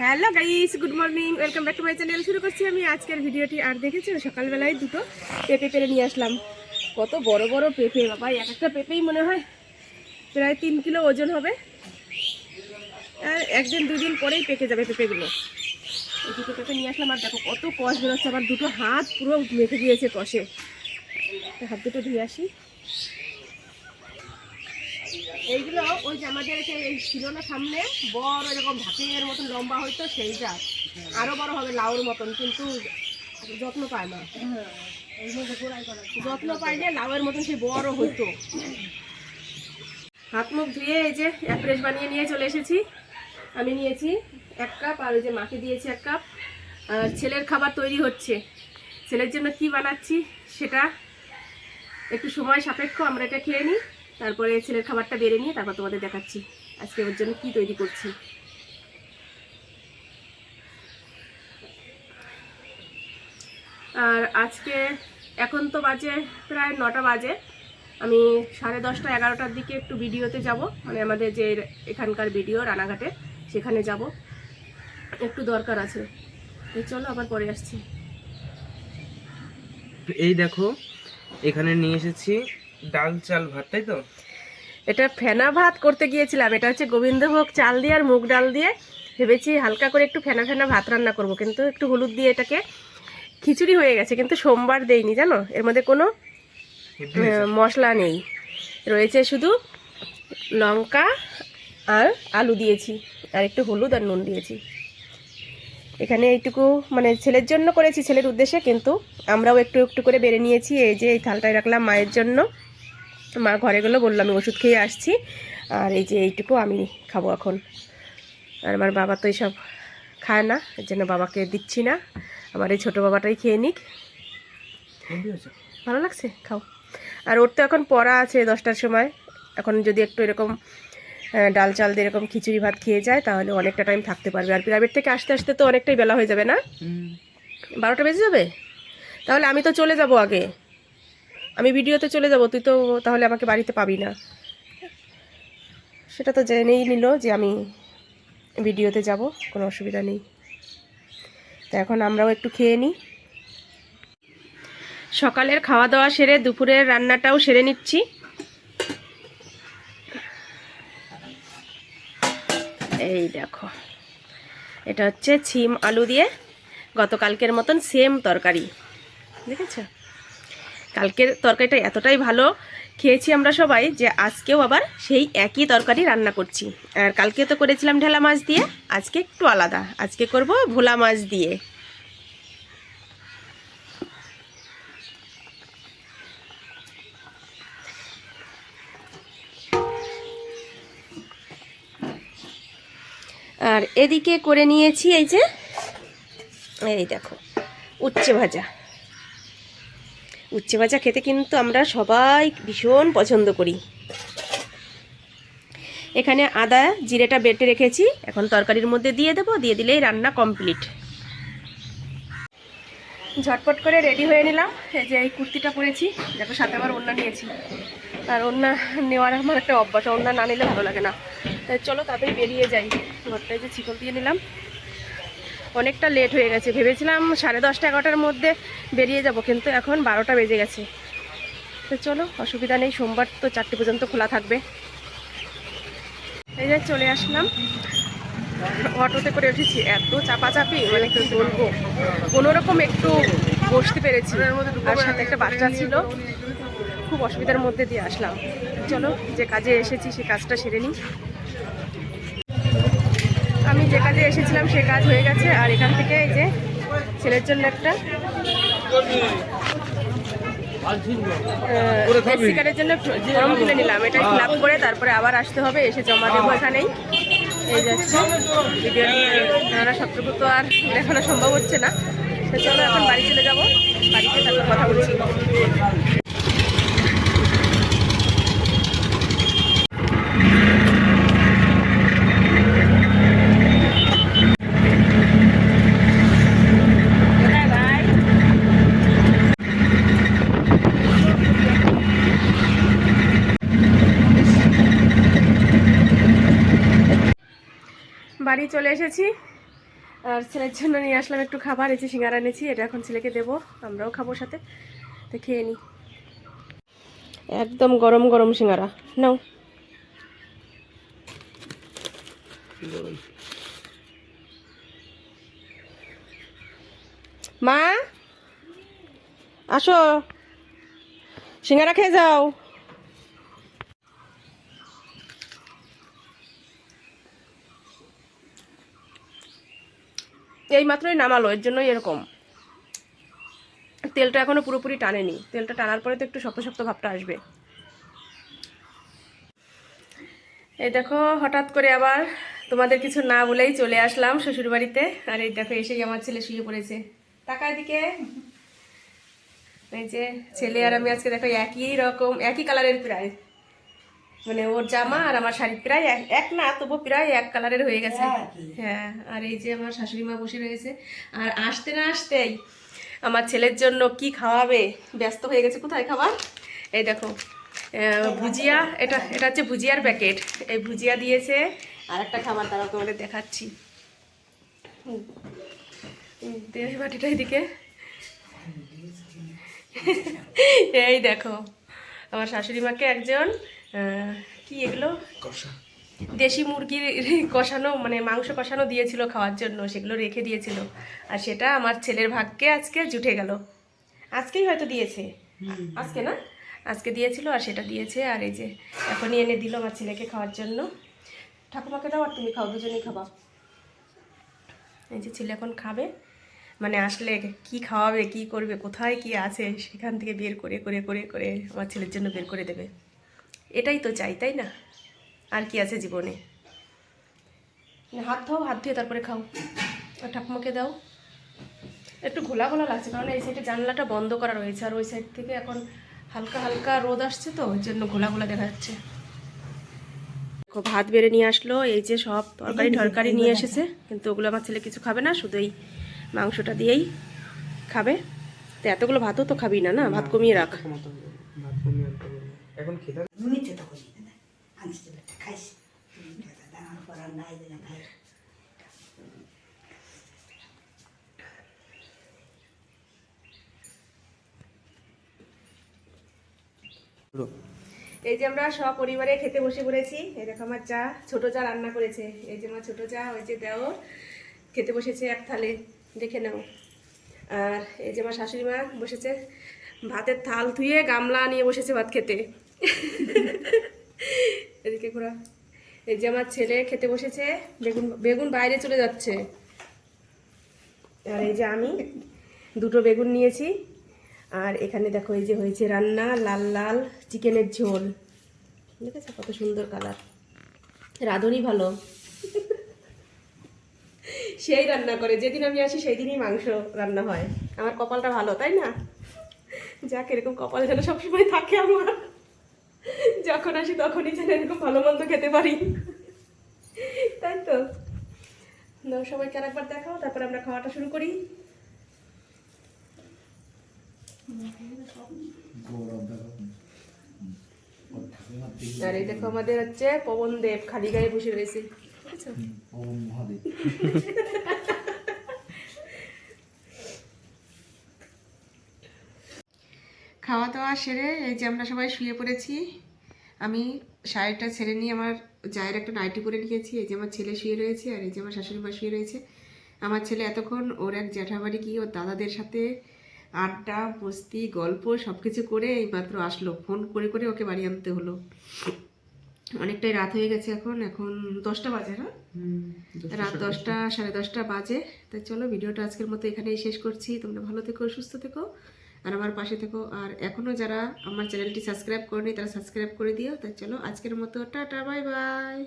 Hello guys, good morning, welcome back to my channel. শুরু করছি আমি আজকের ভিডিওটি। আর দেখেছি, সকালবেলায় দুটো পেঁপে পেরে নিয়ে আসলাম। কত বড় বড় পেঁপে বাবা এক একটা পেঁপেই মনে হয় প্রায় তিন কিলো ওজন হবে। আর একদিন, দুদিন পরেই পেকে যাবে পেঁপেগুলো। এই দুটো পেঁপে নিয়ে আসলাম, আর দেখো কত কষ বেরোচ্ছে। আমার দুটো হাত পুরো মেখে দিয়েছে কষে। হাত দুটো ধুয়ে আসি। এইগুলো ওই যে আমাদের এই ছিল না সামনে, বড় এরকম ঢাকের মতন লম্বা হইতো সেইটা। আরও বড় হবে লাউর মতন, কিন্তু যত্ন পায় না। যত্ন পাইলে লাউয়ের মতন সে বড় হইতো। হাত মুখ ধুয়ে এই যে এক প্রেস বানিয়ে নিয়ে চলে এসেছি। আমি নিয়েছি এক কাপ, আর ওই যে মাকে দিয়েছি এক কাপ। আর ছেলের খাবার তৈরি হচ্ছে। ছেলের জন্য কি বানাচ্ছি সেটা একটু সময় সাপেক্ষ, আমরা এটা খেয়ে নিই। তারপরে ছেলের খাবারটা বেড়ে নিয়ে তারপর তোমাদের দেখাচ্ছি। আজকে ওর জন্য কি তৈরি করছি। আর আজকে এখন তো বাজে প্রায় নটা বাজে। আমি সাড়ে দশটা এগারোটার দিকে একটু ভিডিওতে যাব। মানে আমাদের যে এখানকার ভিডিও রানাঘাটে, সেখানে যাব। একটু দরকার আছে। চলো আবার পরে আসছি। এই দেখো, এখানে নিয়ে এসেছি ডাল চাল ভাত তাই তো? এটা ফেনা ভাত করতে গিয়েছিলাম। এটা হচ্ছে গোবিন্দভোগ চাল দিয়ে আর মুগ ডাল দিয়ে। ভেবেছি হালকা করে একটু ফেনা ফেনা ভাত রান্না করব কিন্তু একটু হলুদ দিয়ে এটাকে খিচুড়ি হয়ে গেছে কিন্তু সোমবার দেইনি জানো? এর মধ্যে কোনো মশলা নেই। রয়েছে শুধু লঙ্কা আর আলু দিয়েছি আর একটু হলুদ আর নুন দিয়েছি। এখানে এইটুকু মানে ছেলের জন্য করেছি ছেলের উদ্দেশ্যে কিন্তু আমরাও একটু একটু করে বেড়ে নিয়েছি। এই যে এই থালটায় রাখলাম মায়ের জন্য। মা ঘরে গেলো বললাম আমি ওষুধ খেয়ে আসছি। আর এই যে এইটুকু আমি খাব এখন। আর আমার বাবা তো এইসব খায় না এর জন্য বাবাকে দিচ্ছি না। আমার এই ছোটো বাবাটাই খেয়ে নিক। ভালো লাগছে? খাও। আর ওর তো এখন পড়া আছে দশটার সময়। এখন যদি একটু এরকম ডাল চাল দিয়ে এরকম খিচুড়ি ভাত খেয়ে যায় তাহলে অনেকটা টাইম থাকতে পারবে। আর প্রাইভেট থেকে আসতে আসতে তো অনেকটাই বেলা হয়ে যাবে না? বারোটা বেজে যাবে? তাহলে আমি তো চলে যাব আগে। আমি ভিডিওতে চলে যাব, তুই তো তাহলে আমাকে বাড়িতে পাবি না। সেটা তো জেনেই নিল যে আমি ভিডিওতে যাব, কোনো অসুবিধা নেই। তো এখন আমরাও একটু খেয়ে নিই। সকালের খাওয়া দাওয়া সেরে দুপুরের রান্নাটাও সেরে নিচ্ছি। এই দেখো, এটা হচ্ছে ছিম আলু দিয়ে গতকালকের মতন সেম তরকারি। দেখেছ? কালকের তরকারিটা এতটাই ভালো খেয়েছি আমরা সবাই যে আজকেও আবার সেই একই তরকারি রান্না করছি। আর কালকে তো করেছিলাম ঢেলা মাছ দিয়ে, আজকে একটু আলাদা। আজকে করব ভোলা মাছ দিয়ে। আর এদিকে করে নিয়েছি এই যে, এই দেখো, উচ্ছে ভাজা। উচ্ছে ভাজা খেতে কিন্তু আমরা সবাই ভীষণ পছন্দ করি। এখানে আদা জিরেটা বেটে রেখেছি, এখন তরকারির মধ্যে দিয়ে দেবো, দিয়ে দিলেই রান্না কমপ্লিট। ঝটপট করে রেডি হয়ে নিলাম, এই যে এই কুর্তিটা পরেছি, দেখো সাথে আবার ওড়না নিয়েছি। আর ওড়না নেওয়ার আমার একটা অভ্যাস, ওড়না না নিলে ভালো লাগে না। চলো তাড়াতাড়ি বেরিয়ে যাই, ঘরটায় যে চিকল দিয়ে নিলাম। অনেকটা লেট হয়ে গেছে। ভেবেছিলাম সাড়ে দশটা, এগারোটার মধ্যে বেরিয়ে যাব, কিন্তু এখন বারোটা বেজে গেছে। তো চলো, অসুবিধা নেই, সোমবার তো চারটে পর্যন্ত খোলা থাকবে। এই যে চলে আসলাম। অটোতে করে উঠেছি। এত চাপাচাপি মানে কি বলব? কোনো রকম একটু বসতে পেরেছি। আর সাথে একটা বাচ্চা ছিল। খুব অসুবিধার মধ্যে দিয়ে আসলাম। চলো, যে কাজে এসেছি, সে কাজটা সেরে নিই। কাজে এসেছিলাম সে কাজ হয়ে গেছে। আর এখান থেকে এই যে ছেলের জন্য একটা এসি জন্য ফর্ম তুলে নিলাম। এটা ফিল আপ করে তারপরে আবার আসতে হবে এসে জমা দেবো এখানেই। এই যাচ্ছে ভিডিও ক্যামেরা সবটুকু তো আর দেখানো সম্ভব হচ্ছে না। তো চলো এখন বাড়ি চলে যাব। বাড়িতে তারপর কথা বলছি। বাড়ি চলে এসেছি। আর ছেলের জন্য নিয়ে আসলাম একটু খাবার যে সিঙ্গারা এনেছি, এটা এখন ছেলেকে দেবো, আমরাও খাব সাথে। তো খেয়ে নিই একদম গরম গরম সিঙ্গারা। নাও। মা, আসো। সিঙ্গারা খেয়ে যাও। এই মাত্রই নামালো, এর জন্যই এরকম। তেলটা এখনও পুরোপুরি টানেনি। তেলটা টানার পরে তো একটু শক্ত শক্ত ভাবটা আসবে। এই দেখো, হঠাৎ করে আবার তোমাদের কিছু না বলেই চলে আসলাম শ্বশুর বাড়িতে আর এই দেখো, এসেই আমার ছেলে শুয়ে পড়েছে। টাকা দিকে এই যে, ছেলে আর আমি আজকে দেখো একই রকম, একই কালারের প্রায়। মানে ওর জামা আর আমার শাড়ি প্রায় এক- না তবু প্রায় এক কালারের হয়ে গেছে। হ্যাঁ আর এই যে আমার শাশুড়ি মা বসে রয়েছে। আর আসতে না আসতেই আমার ছেলের জন্য কি খাওয়াবে? ব্যস্ত হয়ে গেছে কোথায় খাবার? এই দেখো ভুজিয়া এটা এটা হচ্ছে ভুজিয়ার প্যাকেট। এই ভুজিয়া দিয়েছে। আর একটা খাবার দাঁড়াও তোমাদের দেখাচ্ছি। বাটিটা এদিকে। এই দেখো আমার শাশুড়ি মাকে একজন কি এগুলো? কষা। দেশি মুরগির কষানো মানে মাংস কষানো দিয়েছিল খাওয়ার জন্য সেগুলো রেখে দিয়েছিল। আর সেটা আমার ছেলের ভাগ্যে আজকে জুটে গেল। আজকেই হয়তো দিয়েছে। আজকে না? আজকে দিয়েছিল আর সেটা দিয়েছে। আর এই যে এখনই এনে দিল আমার ছেলেকে খাওয়ার জন্য। ঠাকুমাকে দাও আর তুমি খাও দুজনেই খাবা। এই যে ছেলে এখন খাবে। মানে আসলে কি খাওয়াবে কি করবে কোথায় কি আছে সেখান থেকে বের করে করে করে করে আমার ছেলের জন্য বের করে দেবে। এটাই তো চাই তাই না? আর কি আছে জীবনে? হাত ধোও হাত ধুয়ে তারপরে খাও। আর ঠাকুমাকে দাও। একটু ঘোলা ঘোলা লাগছে কারণ এই সাইডে জানলাটা বন্ধ করা রয়েছে আর ওই সাইড থেকে এখন হালকা হালকা রোদ আসছে তো ওই জন্য ঘোলা ঘোলা দেখা যাচ্ছে। দেখো, ভাত বেড়ে নিয়ে আসলো এই যে সব তরকারি টরকারি নিয়ে এসেছে কিন্তু ওগুলো আমার ছেলে কিছু খাবে না শুধু এই মাংসটা দিয়েই খাবে। তো এতগুলো ভাতও তো খাবি না না? ভাত কমিয়ে রাখ। এখন নুনিতে তো করি না আনতে খাইস দাঁড়ানোর পর আর নাই দিলে খাই এই যে আমরা সপরিবারে খেতে বসে পড়েছি। দেখো আমার চা, ছোট চা রান্না করেছে। এই যে আমার ছোট চা, ওই যে দেওর খেতে বসেছে এক থালে, দেখে নাও। আর এই যে আমার শাশুড়ি মা বসেছে, ভাতের থাল ধুয়ে গামলা নিয়ে বসেছে ভাত খেতে। এদিকে ঘোরা। এই যে আমার ছেলে খেতে বসেছে, বেগুন বেগুন বাইরে চলে যাচ্ছে। আর এই যে আমি, দুটো বেগুন নিয়েছি। আর এখানে দেখো, এই যে হয়েছে রান্না, লাল লাল চিকেনের ঝোল। দেখেছ কত সুন্দর কালার রাঁধুনি ভালো। সেই রান্না করে, যেদিন আমি আসি সেই দিনই মাংস রান্না হয়। আমার কপালটা ভালো, তাই না? যাক, এরকম কপাল যেন সবসময় থাকে আমার। যখন আসি তখনই যেন এরকম ভালো মন্দ খেতে পারি। তাই তো? সবাইকে আর একবার দেখাও, তারপর আমরা খাওয়াটা শুরু করি। আর এই দেখো আমাদের হচ্ছে পবন দেব, খালি গায়ে বসে রয়েছে। খাওয়া দাওয়া সেরে এই যে আমরা সবাই শুয়ে পড়েছি। আমি শাড়িটা ছেড়ে নিয়ে আমার জায়ের একটা নাইটি পরে নিয়েছি এই যে আমার ছেলে শুয়ে রয়েছে আর এই যে আমার শাশুড়ি মা শুয়ে রয়েছে। আমার ছেলে এতক্ষণ ওর এক জ্যাঠাবাড়ি গিয়ে ওর দাদাদের সাথে আড্ডা মস্তি গল্প সব কিছু করে এই মাত্র আসলো। ফোন করে করে ওকে বাড়ি আনতে হলো। অনেকটাই রাত হয়ে গেছে এখন এখন দশটা বাজে না রাত দশটা। সাড়ে দশটা বাজে। তাই চলো ভিডিওটা আজকের মতো এখানেই শেষ করছি। তোমরা ভালো থেকো সুস্থ থেকো। আর আমার পাশে থেকো। আর এখনও যারা আমার চ্যানেলটি সাবস্ক্রাইব করেনি, তারা সাবস্ক্রাইব করে দিও। তাই চলো, আজকের মতো, টাটা, বাই বাই।